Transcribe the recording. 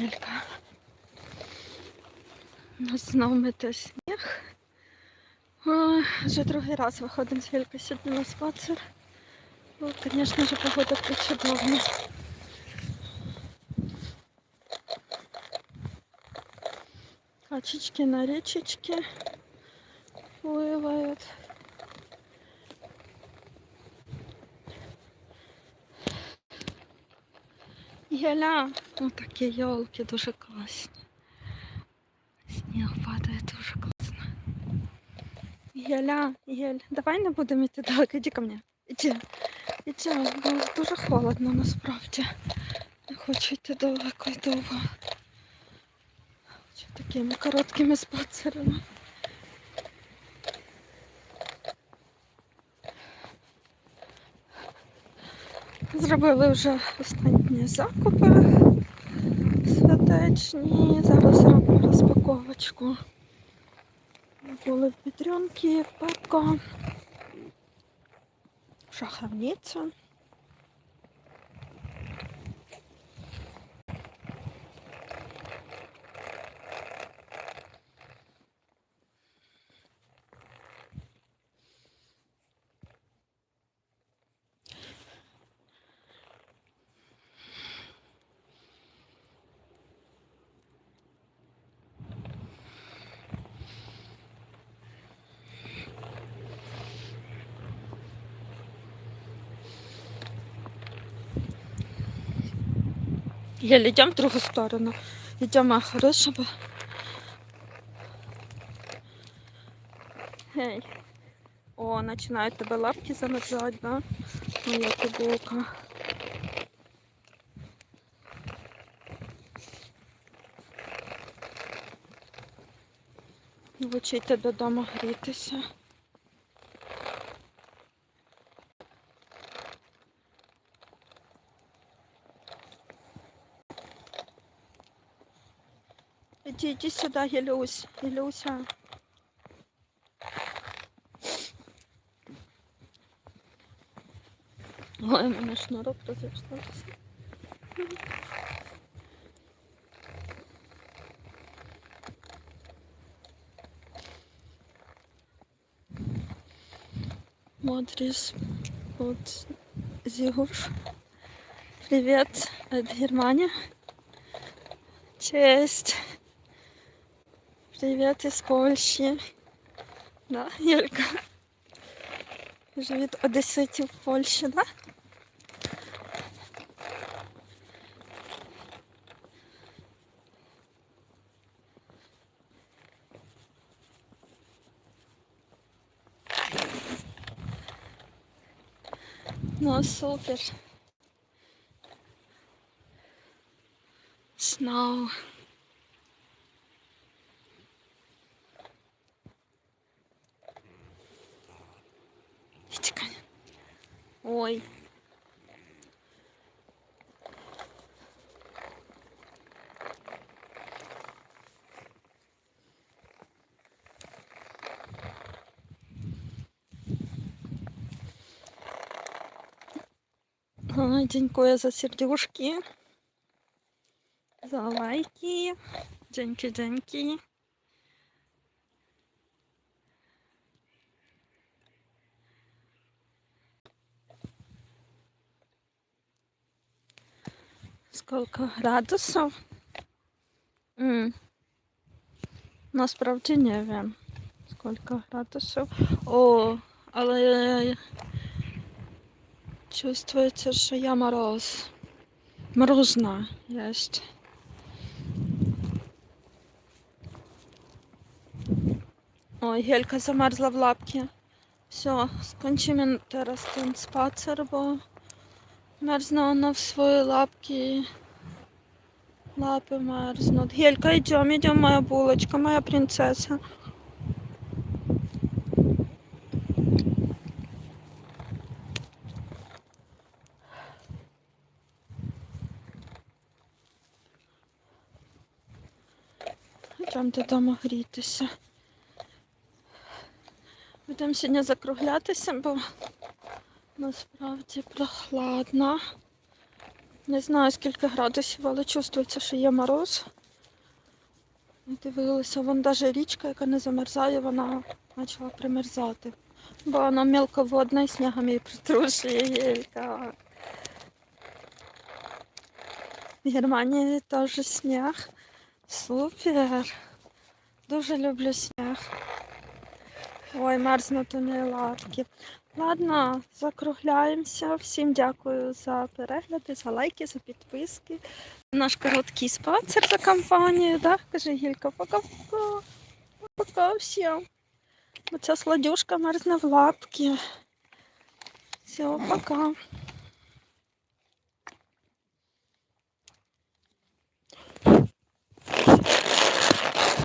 лялька. Знову мити сніг. А, вже другий раз виходимо з ляльки сьогодні на спацер. Ну, звісно ж, погода причудовна. Качечки на річечки пливають. Єля, ну такі йолки дуже класні. Сніг падає дуже класно. Єля, Єль, давай не будемо йти далеко, іди ко мне. Іди. Іди, бо дуже холодно насправді. Не хочу йти далеко і довго. Такими короткими спацерами. Зробили вже останні закупи святечні. Зараз робимо розпаковочку. Були в Петренки, в Пепко, в Шаховницю. Я йдемо в другу сторону. Йдемо хорошого. Гей. О, починають тебе лапки замерзати, да? Моя кубока. Вчити додому грітися. Иди, иди сюда, Елюсь. Елюся. Ой, у мене шнурок розійшовся. Модрис от Зигуш. Привет от Германии. Честь. Привет из Польщі. Да, Юлька? Вже від Одеситів в Польщі, да? Ну, супер. Snow. Ой. Ой, Дякую за сердюшки, за лайки. Дякую, дякую. Сколько градусів? М. Насправді не wiem. Сколько градусів. О, але чувствується, що я мороз. Морозна есть. Ой, Гелька замерзла в лапки. Все, скончимо teraz ten spacer, bo Мерзне вона в свої лапки. Лапи мерзнуть. Гелька, йдем, йдем, моя булочка, моя принцеса. Йдем додому грітися. Будемо сьогодні закруглятися, бо Насправді прохладно. Не знаю скільки градусів, але чувствується, що є мороз. Дивилися, вон даже річка, яка не замерзає, вона почала примерзати. Бо вона мілководна і снігом її притрушує. В Германії теж сніг. Супер. Дуже люблю сніг. Ой, мерзнуть у неї лапки. Ладно, закругляємося. Всім дякую за перегляди, за лайки, за підписки. Наш короткий спонсор за компанію, да? Каже Гілька, пока-пока. Пока всім. Оця сладюшка мерзне в лапки. Все, пока.